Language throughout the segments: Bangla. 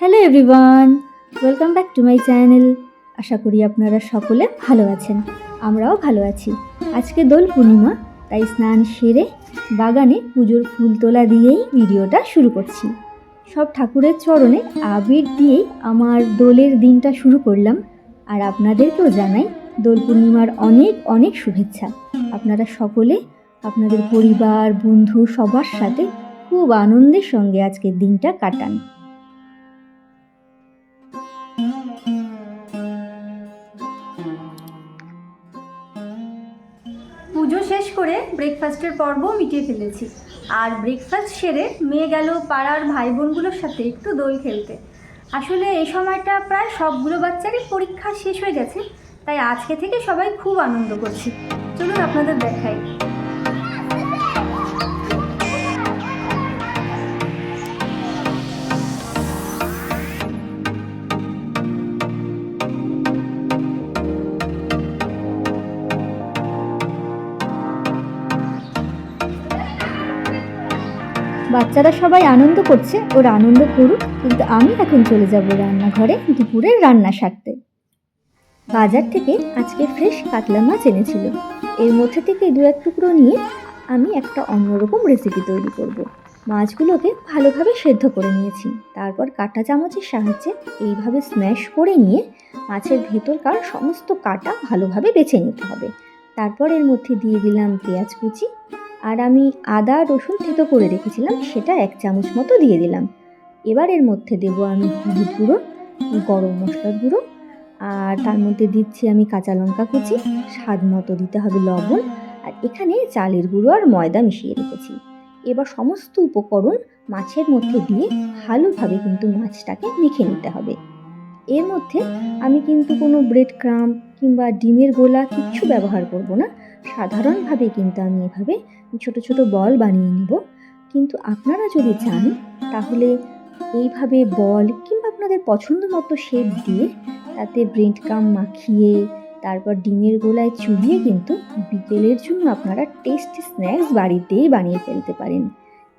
Hello everyone welcome back to my channel আশা করি আপনারা সকলে ভালো আছেন। আমরাও ভালো আছি। আজকে দোল পূর্ণিমা, তাই স্নান সেরে বাগানে পুজোর ফুল তোলা দিয়েই ভিডিওটা শুরু করছি। সব ঠাকুরের চরণে আবির দিয়েই আমার দোলের দিনটা শুরু করলাম। আর আপনাদেরকেও জানাই, দোল পূর্ণিমার অনেক অনেক শুভেচ্ছা। আপনারা সকলে, আপনাদের পরিবার, বন্ধু, সবার সাথে খুব আনন্দের সঙ্গে আজকের দিনটা কাটান। পুজো শেষ করে ব্রেকফাস্টের পর্ব মিটিয়ে ফেলেছি। আর ব্রেকফাস্ট সেরে মেয়ে গেল পাড়ার ভাই বোনগুলোর সাথে একটু দোল খেলতে। আসলে এই সময়টা প্রায় সবগুলো বাচ্চারই পরীক্ষা শেষ হয়ে গেছে, তাই আজকে থেকে সবাই খুব আনন্দ করছি। চলুন আপনাদের দেখাই। বাচ্চারা সবাই আনন্দ করছে, ওরা আনন্দ করুক, কিন্তু আমি এখন চলে যাব রান্নাঘরে দুপুরের রান্না সারতে। বাজার থেকে আজকে ফ্রেশ কাতলা মাছ এনেছিল। এর মধ্যে থেকে দু এক টুকরো নিয়ে আমি একটা অন্যরকম রেসিপি তৈরি করব। মাছগুলোকে ভালোভাবে সেদ্ধ করে নিয়েছি। তারপর কাঁটা চামচের সাহায্যে এইভাবে স্ম্যাশ করে নিয়ে মাছের ভেতরকার সমস্ত কাটা ভালোভাবে বেছে নিতে হবে। তারপর এর মধ্যে দিয়ে দিলাম পেঁয়াজ কুচি আর আমি আদা, রসুন থেতো করে রেখেছিলাম, সেটা এক চামচ মতো দিয়ে দিলাম। এবার এর মধ্যে দেবো আমি হলুদ গুঁড়ো, গরম মশলার গুঁড়ো, আর তার মধ্যে দিচ্ছি আমি কাঁচা লঙ্কা কুচি, স্বাদ মতো দিতে হবে লবণ, আর এখানে চালের গুঁড়ো আর ময়দা মিশিয়ে রেখেছি। এবার সমস্ত উপকরণ মাছের মধ্যে দিয়ে ভালোভাবে কিন্তু মাছটাকে মেখে নিতে হবে। এর মধ্যে আমি কিন্তু কোনো ব্রেড ক্রাম কিংবা ডিমের গোলা কিচ্ছু ব্যবহার করব না। সাধারণভাবে কিন্তু আমি এভাবে ছোট ছোট বল বানিয়ে নেব। কিন্তু আপনারা যদি চান, তাহলে এইভাবে বল কিংবা আপনাদের পছন্দ মতো শেপ দিয়ে তাতে ব্রেড কাম মাখিয়ে, তারপর ডিমের গোলায় চুবিয়ে কিন্তু বিকেলের জন্য আপনারা টেস্টি স্ন্যাক্স বাড়িতেই বানিয়ে ফেলতে পারেন।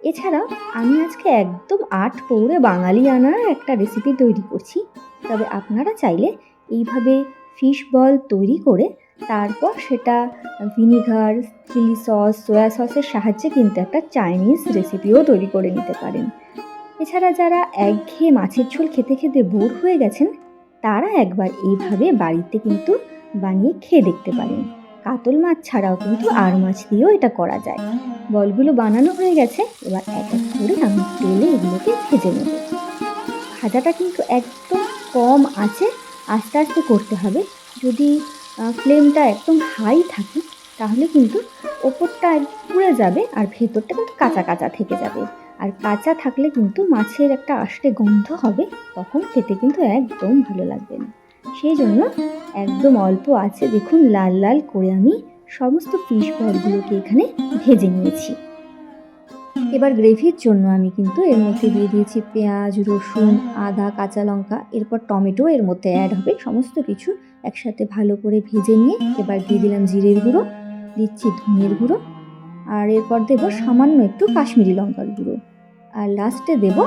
এছাড়া আমি আজকে একদম আট পৌরে বাঙালি একটা রেসিপি তৈরি করছি। তবে আপনারা চাইলে এইভাবে ফিশ বল তৈরি করে তারপর সেটা ভিনিগার, চিলি সস, সয়া সসের সাহায্যে কিন্তু একটা চাইনিজ রেসিপিও তৈরি করে নিতে পারেন। এছাড়া যারা একঘেয়ে মাছের ঝোল খেতে খেতে বোর হয়ে গেছেন, তারা একবার এইভাবে বাড়িতে কিন্তু বানিয়ে খেয়ে দেখতে পারেন। কাতল মাছ ছাড়াও কিন্তু আর মাছ দিয়েও এটা করা যায়। বলগুলো বানানো হয়ে গেছে, এবার এক এক করে আমি তেলে এগুলোকে ভেজে নেব। ভাজাটা কিন্তু একদম কম আছে, আস্তে আস্তে করতে হবে। যদি ফ্লেমটা একদম হাই থাকে, তাহলে কিন্তু ওপরটা পুড়ে যাবে আর ভেতরটা কিন্তু কাঁচা কাঁচা থেকে যাবে। আর কাঁচা থাকলে কিন্তু মাছের একটা আষ্টে গন্ধ হবে, তখন খেতে কিন্তু একদম ভালো লাগবে না। সেই জন্য একদম অল্প আছে, দেখুন, লাল লাল করে আমি সমস্ত ফিশ বলগুলোকে এখানে ভেজে নিয়েছি। এবার গ্রেভির জন্য আমি কিন্তু এর মধ্যে দিয়ে দিয়েছি পেঁয়াজ, রসুন, আদা, কাঁচা লঙ্কা, এরপর টমেটো, এর মধ্যে অ্যাড হবে সমস্ত কিছু একসাথে ভালো করে ভেজে নিয়ে এবার দিয়ে দিলাম জিরের গুঁড়ো, দিচ্ছি ধনের গুঁড়ো, আর এরপর দেব সামান্য একটু কাশ্মীরি লঙ্কার গুঁড়ো, আর লাস্টে দেব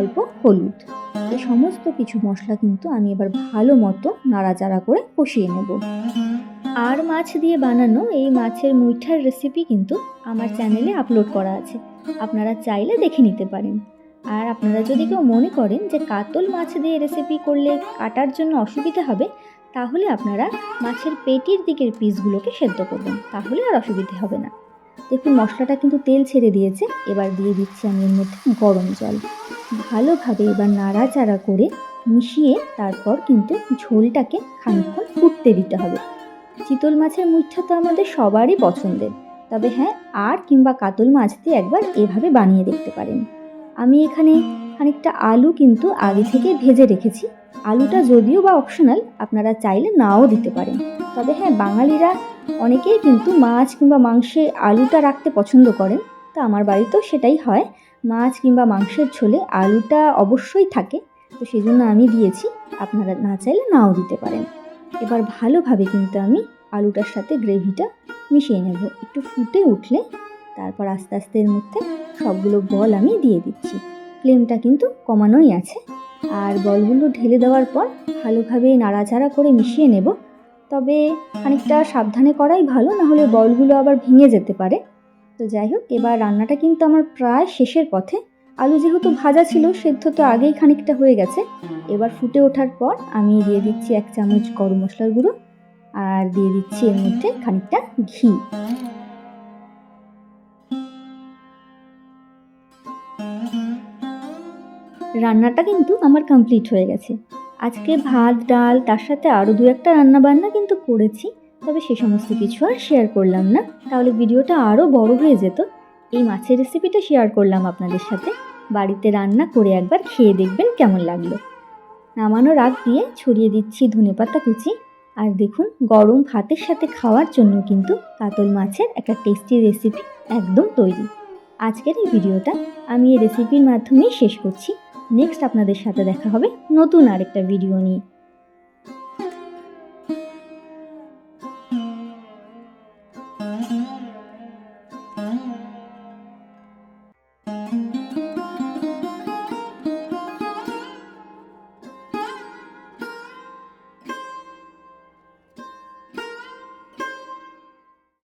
অল্প হলুদ। এই সমস্ত কিছু মশলা কিন্তু আমি এবার ভালো মতো নাড়াচাড়া করে কষিয়ে নেব। আর মাছ দিয়ে বানানো এই মাছের মুইঠার রেসিপি কিন্তু আমার চ্যানেলে আপলোড করা আছে। আপনারা চাইলে দেখে নিতে পারেন। আর আপনারা যদি কেউ মনে করেন যে কাতল মাছ দিয়ে রেসিপি করলে কাটার জন্য অসুবিধা হবে, তাহলে আপনারা মাছের পেটির দিকের পিসগুলোকে সেদ্ধ করবেন, তাহলে আর অসুবিধে হবে না। দেখুন, মশলাটা কিন্তু তেল ছেড়ে দিয়েছে। এবার দিয়ে দিচ্ছি আমি এর মধ্যে গরম জল। ভালোভাবে এবার নাড়াচাড়া করে মিশিয়ে তারপর কিন্তু ঝোলটাকে খানিকক্ষণ ফুটতে দিতে হবে। চিতল মাছের মুঠটা তো আমাদের সবারই পছন্দের। তবে হ্যাঁ আর কিংবা কাতল মাছ দিয়ে একবার এভাবে বানিয়ে দেখতে পারেন। আমি এখানে খানিকটা আলু কিন্তু আগে থেকে ভেজে রেখেছি। আলুটা যদিও বা অপশনাল আপনারা চাইলে নাও দিতে পারেন। তবে হ্যাঁ বাঙালিরা অনেকেই কিন্তু মাছ কিংবা মাংসে আলুটা রাখতে পছন্দ করেন। তো আমার বাড়িতেও সেটাই হয়। মাছ কিংবা মাংসের ঝোলে আলুটা অবশ্যই থাকে। তো সেই জন্য আমি দিয়েছি। আপনারা না চাইলে নাও দিতে পারেন। এবার ভালোভাবে কিন্তু আমি আলুটার সাথে গ্রেভিটা মিশিয়ে নেব। একটু ফুটে উঠলে তারপর আস্তে আস্তে এর মধ্যে সবগুলো বল আমি দিয়ে দিচ্ছি। ফ্লেমটা কিন্তু কমানোই আছে। আর বলগুলো ঢেলে দেওয়ার পর ভালোভাবে নাড়াচাড়া করে মিশিয়ে নেব। তবে খানিকটা সাবধানে করাই ভালো না হলে বলগুলো আবার ভেঙে যেতে পারে। তো যাই হোক, এবার রান্নাটা কিন্তু আমার প্রায় শেষের পথে। আলু যেহেতু ভাজা ছিল, সেদ্ধ তো আগেই খানিকটা হয়ে গেছে। এবার ফুটে ওঠার পর আমি দিয়ে দিচ্ছি এক চামচ গরম মশলার গুঁড়ো আর দিয়ে দিচ্ছি এর মধ্যে খানিকটা ঘি। রান্নাটা কিন্তু আমার কমপ্লিট হয়ে গেছে। আজকে ভাত, ডাল, তার সাথে আরও দু একটা রান্না বান্না কিন্তু করেছি, তবে সে সমস্ত কিছু আর শেয়ার করলাম না। তাহলে ভিডিওটা আরও বড় হয়ে যেত। এই মাছের রেসিপিটা শেয়ার করলাম আপনাদের সাথে। বাড়িতে রান্না করে একবার খেয়ে দেখবেন কেমন লাগল। নামানোর আগ দিয়ে ছড়িয়ে দিচ্ছি ধনেপাতা কুচি। আর দেখুন, গরম ভাতের সাথে খাওয়ার জন্য কিন্তু কাতল মাছের একটা টেস্টি রেসিপি একদম তৈরি। আজকের এই ভিডিওটা আমি এই রেসিপির মাধ্যমেই শেষ করছি। নেক্সট আপনাদের সাথে দেখা হবে নতুন আরেকটা ভিডিও নিয়ে।